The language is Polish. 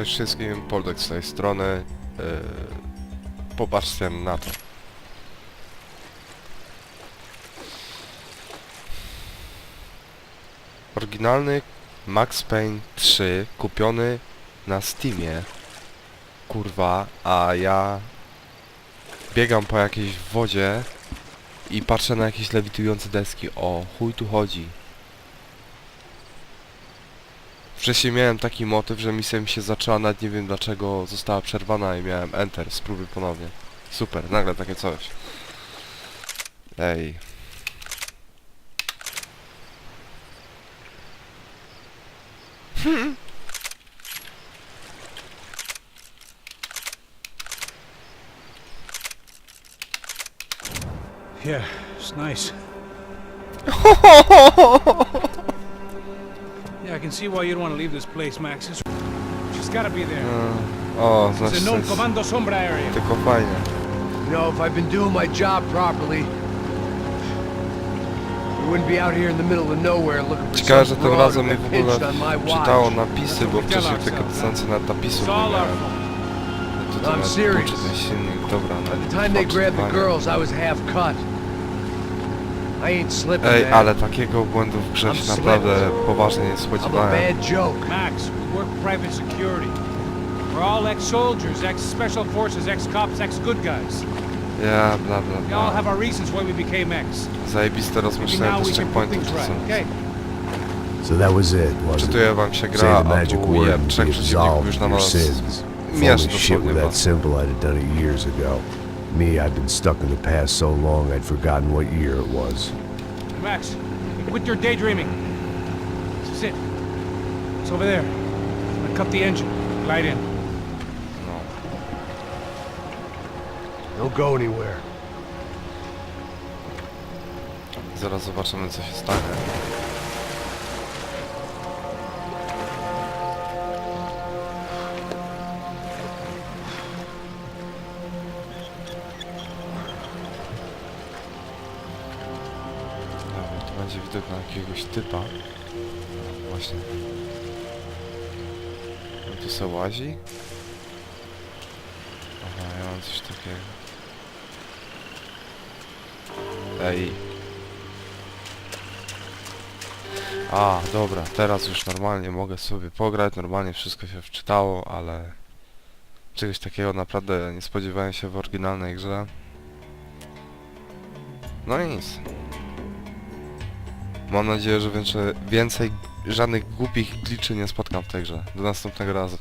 Cześć wszystkim, Poldek z tej strony. Yy, popatrzcie na to. Oryginalny Max Payne 3 kupiony na Steamie. Kurwa, a ja biegam po jakiejś wodzie i patrzę na jakieś lewitujące deski. O, chuj tu chodzi. Wcześniej miałem taki motyw, że misja mi się zaczęła, nawet nie wiem dlaczego została przerwana i miałem Enter, spróbuj ponownie. Super, nagle takie coś. Ej. Yeah, it's nice. Yeah, I can see why you'd want to leave this place, Max. It's... She's got to be there. O, It's znaczy a to known jest Comando Sombra area. tylko fajnie. You know, if I've been doing my job properly, we wouldn't be out here in the middle of nowhere looking for Ciekawe, że some tym broad razem mi that w ogóle pinched on my czytało watch. napisy, bo wcześniej tylko dystancji nad napisów It's nie miałem. No I'm serious. włączę ten silnik, dobra. By the time they grabbed the girls, I was half cut. Ej, ale takiego błędu w grze się I'm naprawdę poważnie nie I'm a spodziewałem. bad joke. Max, we work private security. We're all ex-soldiers, ex-special forces, ex-cops, ex-good guys. Ja, bla bla We all bla. have our reasons why we became ex. Zajebiste rozmyślenia now do we can put checkpointów things to right, są. okay? So that was it, was it? Czytuję wam się Say gra, the a magic tu word je, and trzech be przeciwników absolved już na of your was sins. If shit dosłownie were was. that simple, I'd have done it years ago. Me, I've been stuck in the past so long I'd forgotten what year it was. Max, quit your daydreaming. This is it. It's over there. I'm gonna cut the engine. Glide in. No. Don't go anywhere. Zaraz zobaczymy co się stanie. Będzie widok na jakiegoś typa. No, właśnie. On tu se łazi? Aha, ja mam coś takiego. Ej. A, dobra, teraz już normalnie mogę sobie pograć, normalnie wszystko się wczytało, ale czegoś takiego naprawdę nie spodziewałem się w oryginalnej grze. No i nic. Mam nadzieję, że więcej, więcej żadnych głupich gliczy nie spotkam w tej grze. Do następnego razu.